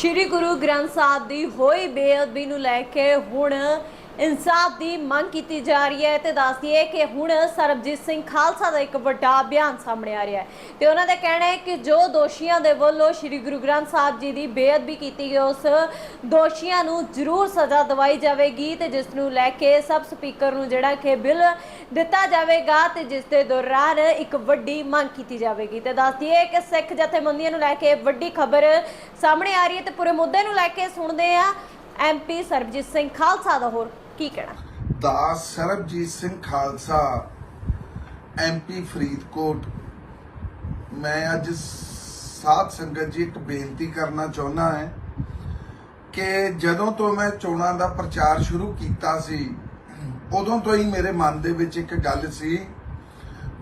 ਸ਼੍ਰੀ ਗੁਰੂ ਗ੍ਰੰਥ ਸਾਹਿਬ ਦੀ ਹੋਈ ਬੇਅਦਬੀ ਨੂੰ ਲੈ ਕੇ ਹੁਣ ਇਨਸਾਫ ਦੀ ਮੰਗ ਕੀਤੀ ਜਾ ਰਹੀ ਹੈ ਤੇ ਦੱਸਦੀ ਹੈ ਕਿ ਹੁਣ ਸਰਬਜੀਤ ਸਿੰਘ ਖਾਲਸਾ ਦਾ ਇੱਕ ਵੱਡਾ ਬਿਆਨ ਸਾਹਮਣੇ ਆ ਰਿਹਾ ਹੈ। ਤੇ ਉਹਨਾਂ ਦਾ ਕਹਿਣਾ ਹੈ ਕਿ ਜੋ ਦੋਸ਼ੀਆਂ ਦੇ ਵੱਲੋਂ ਸ਼੍ਰੀ ਗੁਰੂ ਗ੍ਰੰਥ ਸਾਹਿਬ ਜੀ ਦੀ ਬੇਅਦਬੀ ਕੀਤੀ ਗਈ, ਉਸ ਦੋਸ਼ੀਆਂ ਨੂੰ ਜ਼ਰੂਰ ਸਜ਼ਾ ਦਿਵਾਈ ਜਾਵੇਗੀ ਤੇ ਜਿਸ ਨੂੰ ਲੈ ਕੇ ਸਬ ਸਪੀਕਰ ਨੂੰ ਜਿਹੜਾ ਕਿ ਬਿੱਲ ਦਿੱਤਾ ਜਾਵੇਗਾ ਤੇ ਜਿਸ ਦੇ ਦੌਰਾਨ ਇੱਕ ਵੱਡੀ ਮੰਗ ਕੀਤੀ ਜਾਵੇਗੀ। ਤੇ ਦੱਸਦੀ ਹੈ ਕਿ ਸਿੱਖ ਜਥੇਬੰਦੀਆਂ ਨੂੰ ਲੈ ਕੇ ਵੱਡੀ ਖਬਰ ਸਾਹਮਣੇ ਆ ਰਹੀ ਹੈ ਤੇ ਪੂਰੇ ਮੁੱਦੇ ਨੂੰ ਲੈ ਕੇ ਸੁਣਦੇ ਆ ਐਮਪੀ ਸਰਬਜੀਤ ਸਿੰਘ ਖਾਲਸਾ ਦਾ ਹੋਰ ਕੀ ਕਹਿਣਾ? ਦਾਸ ਸਰਬਜੀਤ ਸਿੰਘ ਖਾਲਸਾ ਐਮਪੀ ਫਰੀਦਕੋਟ। ਮੈਂ ਅੱਜ ਸਾਧ ਸੰਗਤ ਜੀ ਇੱਕ ਬੇਨਤੀ ਕਰਨਾ ਚਾਹੁੰਦਾ ਹੈ ਕਿ ਜਦੋਂ ਤੋਂ ਮੈਂ ਚੋਣਾਂ ਦਾ ਪ੍ਰਚਾਰ ਸ਼ੁਰੂ ਕੀਤਾ ਸੀ, ਉਦੋਂ ਤੋਂ ਹੀ ਮੇਰੇ ਮਨ ਦੇ ਵਿੱਚ ਇੱਕ ਗੱਲ ਸੀ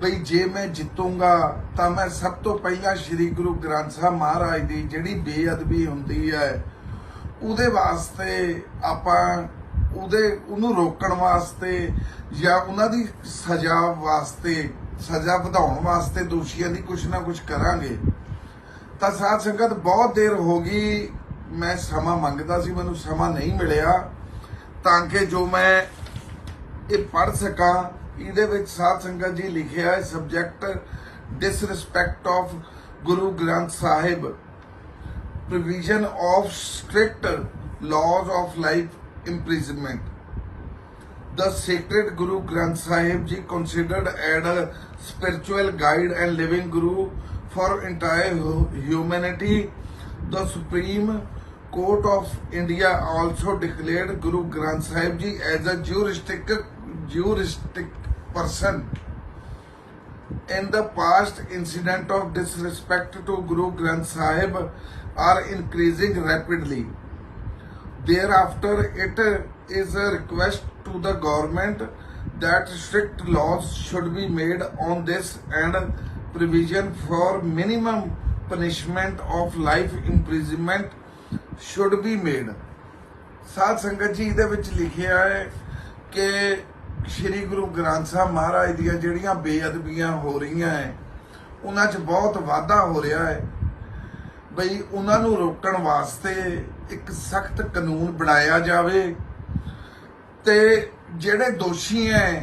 ਬਈ ਜੇ ਮੈਂ ਜਿੱਤੂੰਗਾ ਤਾਂ ਮੈਂ ਸਭ ਤੋਂ ਪਹਿਲਾਂ ਸ੍ਰੀ ਗੁਰੂ ਗ੍ਰੰਥ ਸਾਹਿਬ ਮਹਾਰਾਜ ਦੀ ਜਿਹੜੀ ਬੇਅਦਬੀ ਹੁੰਦੀ ਹੈ, ਉਹਦੇ ਵਾਸਤੇ ਆਪਾਂ ਉਹਦੇ, ਉਹਨੂੰ ਰੋਕਣ ਵਾਸਤੇ ਜਾਂ ਉਹਨਾਂ ਦੀ ਸਜ਼ਾ ਵਾਸਤੇ, ਸਜ਼ਾ ਵਧਾਉਣ ਵਾਸਤੇ ਦੋਸ਼ੀਆਂ ਦੀ ਕੁਛ ਨਾ ਕੁਛ ਕਰਾਂਗੇ। ਤਾਂ ਸਾਧ ਸੰਗਤ, ਬਹੁਤ ਦੇਰ ਹੋ ਗਈ। ਮੈਂ ਸਮਾਂ ਮੰਗਦਾ ਸੀ, ਮੈਨੂੰ ਸਮਾਂ ਨਹੀਂ ਮਿਲਿਆ। ਤਾਂ ਕਿ ਜੋ ਮੈਂ ਇਹ ਪੜ ਸਕਾਂ, ਇਹਦੇ ਵਿੱਚ ਸਾਧ ਸੰਗਤ ਜੀ ਲਿਖਿਆ ਹੈ subject disrespect of Guru Granth Sahib. Provision of strict laws of life imprisonment. The sacred Guru Granth Sahib Ji considered as a spiritual guide and living Guru for entire humanity. The Supreme Court of India also declared Guru Granth Sahib Ji as a juristic, juristic person. In the past, incident of disrespect to Guru Granth Sahib are increasing rapidly. Thereafter, it is a request to the government that strict laws should be made on this and provision for minimum punishment of life imprisonment should be made. ਸਾਧ ਸੰਗਤ ਜੀ ਇਹਦੇ ਵਿੱਚ ਲਿਖਿਆ ਹੈ ਕਿ ਸ੍ਰੀ ਗੁਰੂ ਗ੍ਰੰਥ ਸਾਹਿਬ ਮਹਾਰਾਜ ਦੀਆਂ ਜਿਹੜੀਆਂ ਬੇਅਦਬੀਆਂ ਹੋ ਰਹੀਆਂ ਹੈ ਉਹਨਾਂ 'ਚ ਬਹੁਤ ਵਾਧਾ ਹੋ ਰਿਹਾ ਹੈ ਬਈ ਉਹਨਾਂ ਨੂੰ ਰੋਕਣ ਵਾਸਤੇ ਇੱਕ ਸਖਤ ਕਾਨੂੰਨ ਬਣਾਇਆ ਜਾਵੇ ਤੇ ਜਿਹੜੇ ਦੋਸ਼ੀ ਐ,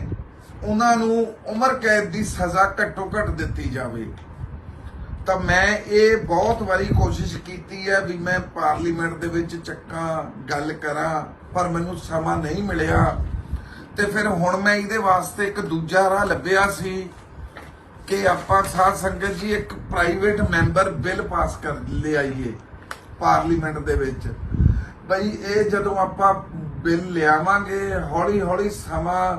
ਉਹਨਾਂ ਨੂੰ ਉਮਰ ਕੈਦ ਦੀ ਸਜ਼ਾ ਘੱਟੋ ਘੱਟ ਦਿੱਤੀ ਜਾਵੇ। ਤਾਂ ਮੈਂ ਇਹ ਬਹੁਤ ਵਾਰੀ ਕੋਸ਼ਿਸ਼ ਕੀਤੀ ਹੈ ਵੀ ਮੈਂ ਪਾਰਲੀਮੈਂਟ ਦੇ ਵਿੱਚ ਚੱਕਾਂ, ਗੱਲ ਕਰਾਂ, ਪਰ ਮੈਨੂੰ ਸਮਾਂ ਨਹੀਂ ਮਿਲਿਆ। ਤੇ ਫਿਰ ਹੁਣ ਮੈਂ ਇਹਦੇ ਵਾਸਤੇ ਇੱਕ ਦੂਜਾ ਰਾਹ ਲੱਭਿਆ ਸੀ। ਕਿ ਆਪਾਂ ਸਾਧ ਸੰਗਤ ਜੀ ਇੱਕ ਪ੍ਰਾਈਵੇਟ ਮੈਂਬਰ ਬਿੱਲ ਪਾਸ ਕਰ ਲਿਆਈਏ ਪਾਰਲੀਮੈਂਟ ਦੇ ਵਿੱਚ। ਬਈ ਇਹ ਜਦੋਂ ਆਪਾਂ ਬਿੱਲ ਲਿਆਵਾਂਗੇ ਹੌਲੀ ਹੌਲੀ ਸਮਾਂ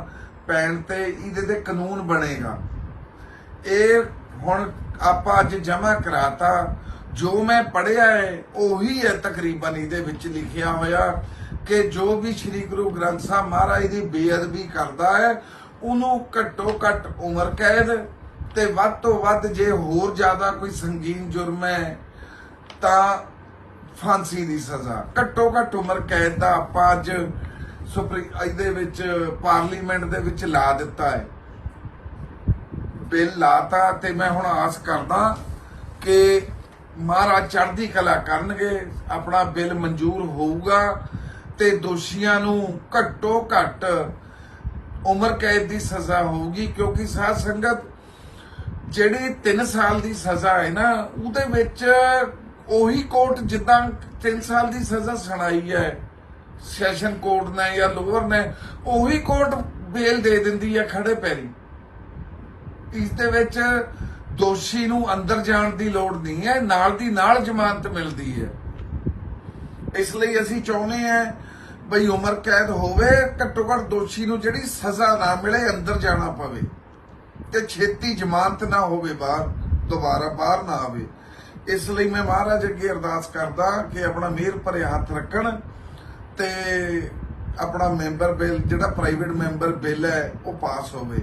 ਪੈਣ ਤੇ ਇਹਦੇ ਤੇ ਕਾਨੂੰਨ ਬਣੇਗਾ। ਇਹ ਹੁਣ ਆਪਾਂ ਅੱਜ ਜਮ੍ਹਾਂ ਕਰਾਤਾ। ਜੋ ਮੈਂ ਪੜਿਆ ਹੈ, ਉਹੀ ਹੈ ਤਕਰੀਬਨ ਇਹਦੇ ਵਿੱਚ ਲਿਖਿਆ ਹੋਇਆ ਕਿ ਜੋ ਵੀ ਸ੍ਰੀ ਗੁਰੂ ਗ੍ਰੰਥ ਸਾਹਿਬ ਮਹਾਰਾਜ ਦੀ ਬੇਅਦਬੀ ਕਰਦਾ ਹੈ, ਉਹਨੂੰ ਘੱਟੋ ਘੱਟ ਉਮਰ ਕੈਦ ਤੇ ਵੱਧ ਤੋਂ ਵੱਧ ਜੇ ਹੋਰ ਜ਼ਿਆਦਾ ਕੋਈ ਸੰਗੀਨ ਜੁਰਮ ਹੈ, ਤਾਂ ਫਾਂਸੀ ਦੀ ਸਜ਼ਾ। ਘੱਟੋ ਘੱਟ ਉਮਰ ਕੈਦ ਦਾ ਆਪਾਂ ਅੱਜ ਸੁਪਰੀ, ਇਹਦੇ ਵਿੱਚ, ਪਾਰਲੀਮੈਂਟ ਦੇ ਵਿੱਚ ਲਾ ਦਿੱਤਾ ਹੈ। ਬਿੱਲ ਲਾਤਾ ਤੇ ਮੈਂ ਹੁਣ ਆਸ ਕਰਦਾ ਕਿ ਮਹਾਰਾਜ ਚੜ੍ਹਦੀ ਕਲਾ ਕਰਨਗੇ, ਆਪਣਾ ਬਿੱਲ ਮਨਜ਼ੂਰ ਹੋਊਗਾ ਤੇ ਦੋਸ਼ੀਆਂ ਨੂੰ ਘੱਟੋ ਘੱਟ ਉਮਰ ਕੈਦ ਦੀ ਸਜ਼ਾ ਹੋਊਗੀ, ਕਿਉਂਕਿ ਸਾਧ ਸੰਗਤ ਜਿਹੜੀ 3 ਸਾਲ ਦੀ ਸਜ਼ਾ ਹੈ ਨਾ, ਉਹਦੇ ਵਿੱਚ ਉਹੀ ਕੋਰਟ ਜਿੱਦਾਂ 3 ਸਾਲ ਦੀ ਸਜ਼ਾ ਸੁਣਾਈ ਹੈ, ਸੈਸ਼ਨ ਕੋਰਟ ਨੇ ਜਾਂ ਲੋਅਰ ਨੇ, ਉਹੀ ਕੋਰਟ ਬੇਲ ਦੇ ਦਿੰਦੀ ਹੈ ਖੜੇ ਪੈਰੀ। ਇਸ ਦੇ ਵਿੱਚ ਦੋਸ਼ੀ ਨੂੰ ਅੰਦਰ ਜਾਣ ਦੀ ਲੋੜ ਨਹੀਂ ਹੈ, ਨਾਲ ਦੀ ਨਾਲ ਜ਼ਮਾਨਤ ਮਿਲਦੀ ਹੈ। ਇਸ ਲਈ ਅਸੀਂ ਚਾਹੁੰਦੇ ਹਾਂ ਬਈ ਉਮਰ ਕੈਦ ਹੋਵੇ, ਘੱਟੋ ਘੱਟ ਦੋਸ਼ੀ ਨੂੰ ਜਿਹੜੀ ਸਜ਼ਾ ਨਾ ਮਿਲੇ, ਅੰਦਰ ਜਾਣਾ ਪਵੇ। ਤੇ ਛੇਤੀ ਜ਼ਮਾਨਤ ਨਾ ਹੋਵੇ ਬਾਹਰ, ਦੁਬਾਰਾ ਬਾਹਰ ਨਾ ਆਵੇ। ਇਸ ਲਈ ਮੈਂ ਮਹਾਰਾਜ ਅੱਗੇ ਅਰਦਾਸ ਕਰਦਾ ਕਿ ਆਪਣਾ ਮਿਹਰ ਭਰੇ ਹੱਥ ਰੱਖਣ ਤੇ ਆਪਣਾ ਮੈਂਬਰ ਬਿੱਲ, ਜਿਹੜਾ ਪ੍ਰਾਈਵੇਟ ਮੈਂਬਰ ਬਿੱਲ ਹੈ, ਉਹ ਪਾਸ ਹੋਵੇ।